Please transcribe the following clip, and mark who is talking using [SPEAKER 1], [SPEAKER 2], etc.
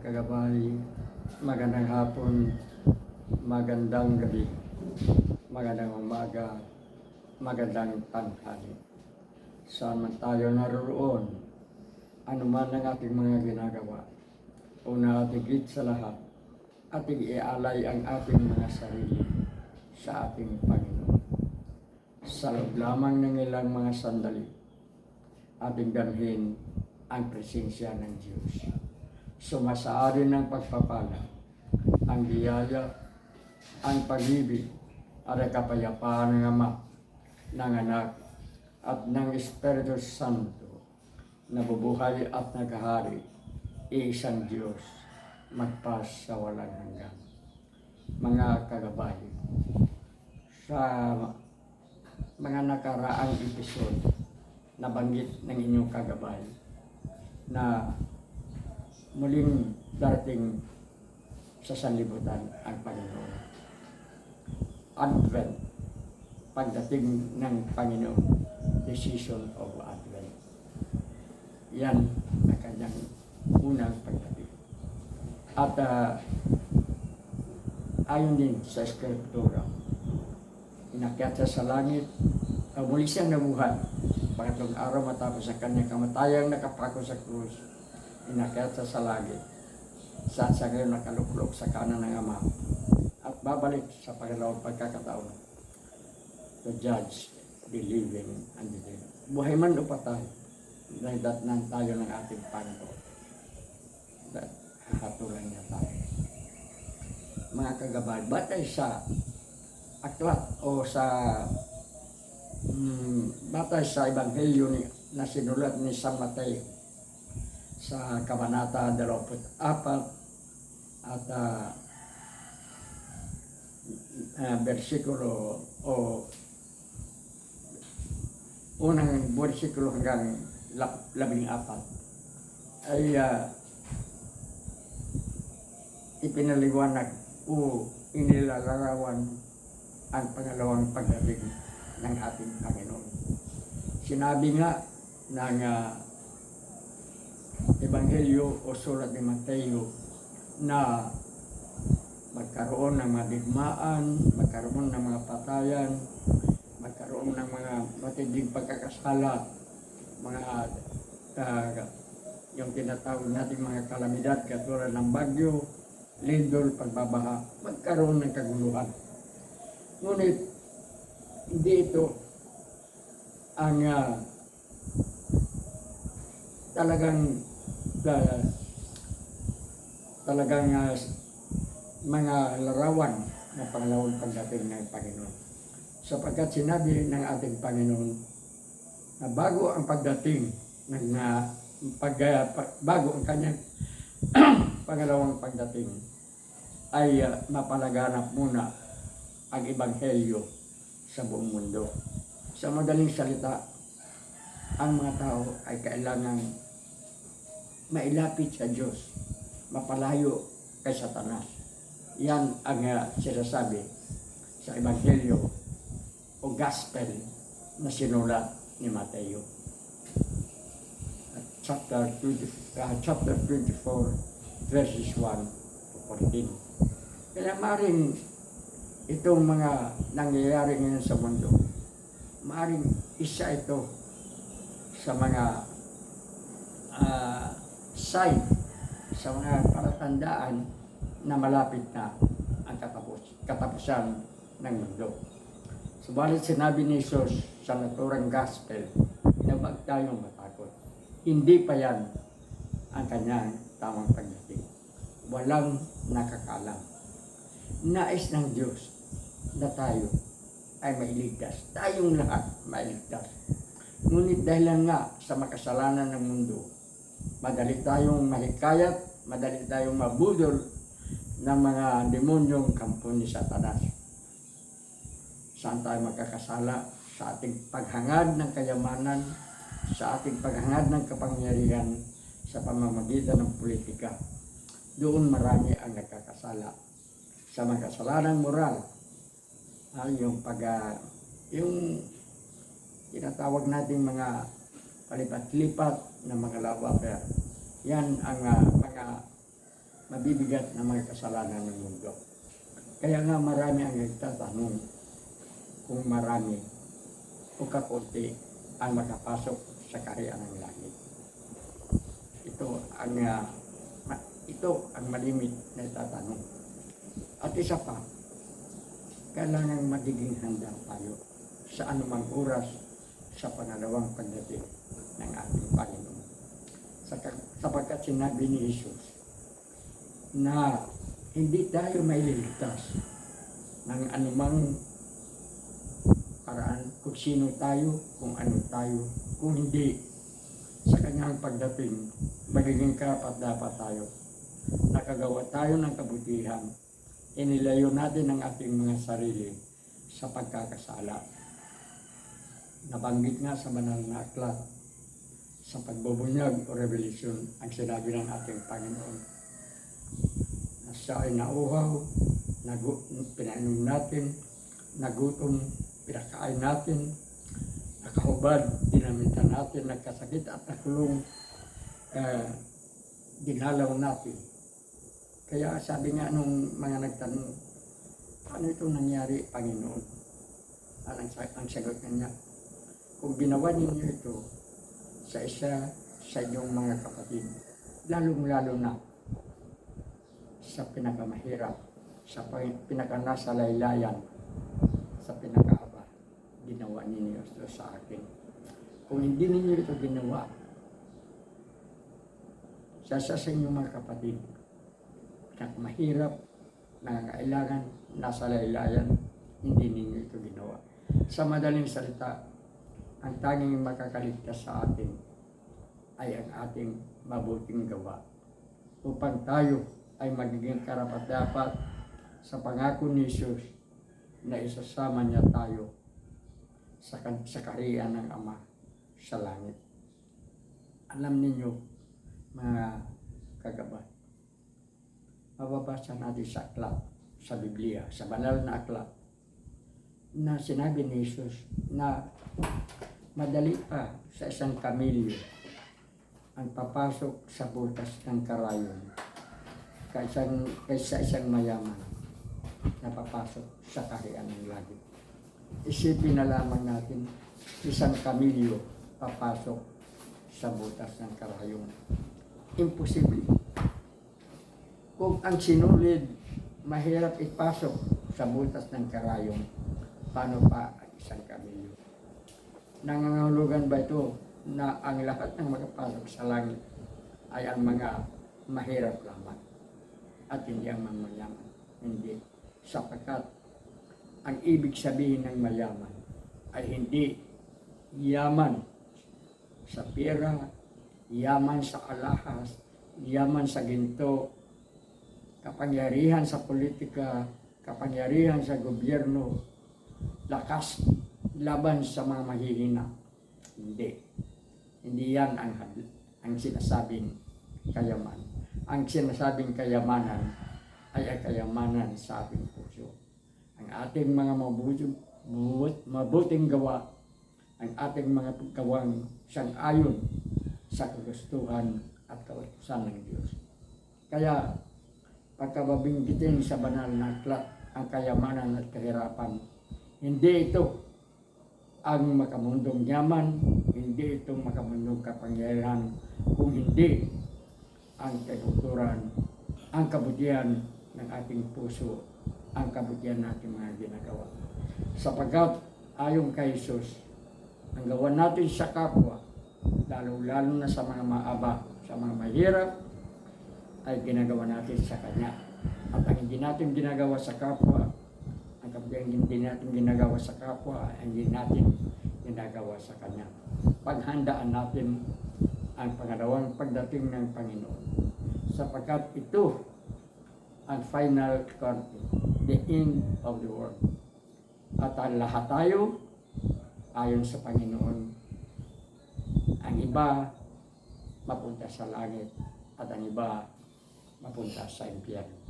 [SPEAKER 1] kagabay, magandang hapon, magandang gabi, magandang umaga, magandang tanghali. Saan man tayo naroon, ano man ang ating mga ginagawa, una at higit sa lahat, ating ialay ang ating mga sarili sa ating Panginoon. Sa loob lamang ng ilang mga sandali, ating dalhin ang presensya ng Diyos. Sumasaari ng pagpapala, ang biyaya, ang pag-ibig, at kapayapaan ng Ama, ng Anak, at ng Espiritu Santo, na bubuhay at naghahari, iisang Diyos, magpas sa walang hanggan. Mga kagabay, sa mga nakaraang episode, nabanggit ng inyong kagabay, na muling darating sa sanlibutan ang Panginoon. Advent, pagdating ng Panginoon, the season of Advent. Yan ang kanyang unang pagdating. At ah, ayon din sa Escritura, inakyat siya sa langit, uh, muli siyang nabuhay. Pangatlong araw matapos ang kanyang kamatayang nakapako sa krus, inakyat sa langit. Saan siya ngayon nakaluklok sa kanan ng Ama at babalik sa pangalawang pagkakataon to judge the living and the dead. Buhay man o patay, dahil datnan tayo ng ating Panginoon. That hatulan niya tayo. Mga kagabay, batay sa aklat o sa mm, batay sa ebanghelyo ni, na sinulat ni San Mateo sa kabanata 24 at ah, ah, bersikulo o unang bersikulo hanggang lab- labing apat ay ah, ipinaliwanag o inilalarawan ang pangalawang pagdating ng ating Panginoon. Sinabi nga ng ah, Ebanghelyo o sulat ni Mateo na magkaroon ng mga digmaan, magkaroon ng mga patayan, magkaroon ng mga matinding pagkakasala, mga ah, yung tinatawag natin mga kalamidad katulad ng bagyo, lindol, pagbabaha, magkaroon ng kaguluhan. Ngunit, hindi ito ang ah, talagang ah, talagang ah, mga larawan ng pangalawang pagdating ng Panginoon. Sapagkat sinabi ng ating Panginoon na bago ang pagdating ng ah, pag, pag- bago ang kanyang pangalawang pagdating ay ah, mapalaganap muna ang ebanghelyo sa buong mundo. Sa madaling salita, ang mga tao ay kailangan mailapit sa Diyos, mapalayo kay Satanas. Yan ang uh, sinasabi sa Ebanghelyo o Gospel na sinulat ni Mateo. At chapter, 20, ah, chapter 24, verses 1 to 14. Kaya maring itong mga nangyayari ngayon sa mundo, maring isa ito sa mga ah, sign, sa mga palatandaan na malapit na ang katapos, katapusan ng mundo. Subalit sinabi ni Jesus sa naturang gospel na wag tayong matakot. Hindi pa yan ang kanyang tamang pagdating. Walang nakakalam. Nais ng Diyos na tayo ay mailigtas. Tayong lahat mailigtas. Ngunit dahil nga sa makasalanan ng mundo, madali tayong mahikayat, madali tayong mabudol ng mga demonyong kampo ni Satanas. Saan tayo magkakasala? Sa ating paghangad ng kayamanan, sa ating paghangad ng kapangyarihan sa pamamagitan ng politika. Doon marami ang nagkakasala. Sa mga kasalanang moral, ah, yung pag, ah, yung tinatawag natin mga palipat-lipat na mga lawaper. Yan ang ah, mga mabibigat na mga kasalanan ng mundo. Kaya nga marami ang nagtatanong kung marami o kakunti ang makapasok sa kaharian ng langit. Ito ang ma- ito ang malimit na tatanong. At isa pa, kailangan magiging handa tayo sa anumang oras sa pangalawang pagdating ng ating Panginoon. Sapagkat sinabi ni Jesus na hindi tayo mailigtas ng anumang paraan kung sino tayo, kung ano tayo, kung hindi sa kanyang pagdating, magiging karapat dapat tayo. Nakagawa tayo ng kabutihan, inilayo natin ang ating mga sarili sa pagkakasala. Nabanggit nga sa banal na aklat, sa pagbubunyag o revelation, ang sinabi ng ating Panginoon, na siya ay nauhaw, nagu, pinainom natin, nagutom, pinakain natin, nakahubad, dinamitan natin, nagkasakit at nakulong, eh, dinalaw natin. Kaya sabi nga nung mga nagtanong, paano ito nangyari, Panginoon? Ang, ang sagot niya, kung ginawa ninyo ito sa isa sa inyong mga kapatid, lalong-lalo na sa pinakamahirap, sa pin- pinakanasalaylayan, sa pinakaaba, ginawa ninyo ito sa akin. Kung hindi ninyo ito ginawa, sa isa sa inyong mga kapatid, pinakamahirap, nangangailangan, nasa laylayan, hindi ninyo ito ginawa. Sa madaling salita, ang tanging makakaligtas sa atin ay ang ating mabuting gawa upang tayo ay magiging karapat dapat sa pangako ni Jesus na isasama niya tayo sa, sa kaharian ng Ama sa langit. Alam ninyo, mga kagabay, mababasa natin sa aklat, sa Biblia, sa banal na aklat, na sinabi ni Jesus na madali pa sa isang kamilyo ang papasok sa butas ng karayon kaysa, kaysa isang mayaman na papasok sa kaharian ng langit. Isipin na lamang natin, isang kamilyo papasok sa butas ng karayon. Imposible. Kung ang sinulid mahirap ipasok sa butas ng karayon, paano pa ang isang kamilyo? Nangangahulugan ba ito na ang lahat ng makapasok sa langit ay ang mga mahirap lamang at hindi ang mga mayaman? Hindi. Sapagkat ang ibig sabihin ng mayaman ay hindi yaman sa pera, yaman sa alahas, yaman sa ginto, kapangyarihan sa politika, kapangyarihan sa gobyerno, lakas laban sa mga mahihina. Hindi. Hindi yan ang, ang sinasabing kayaman. Ang sinasabing kayamanan ay ang kayamanan sa ating puso. Ang ating mga mabuting, mabut- mabuting gawa, ang ating mga gawang sang ayon sa kagustuhan at kautusan ng Diyos. Kaya, pagkababinggitin sa banal na aklat ang kayamanan at kahirapan, hindi ito ang makamundong yaman, hindi ito makamundong kapangyarihan, kung hindi ang kaguturan, ang kabutihan ng ating puso, ang kabutihan nating mga ginagawa. Sapagkat ayon kay Jesus, ang gawa natin sa kapwa, lalo-lalo na sa mga maaba, sa mga mahirap, ay ginagawa natin sa Kanya. At ang hindi natin ginagawa sa kapwa, kabutihan hindi natin ginagawa sa kapwa, hindi natin ginagawa sa Kanya. Paghandaan natin ang pangalawang pagdating ng Panginoon. Sapagkat ito ang final curtain, the end of the world. At ang lahat tayo, ayon sa Panginoon, ang iba mapunta sa langit at ang iba mapunta sa impyerno.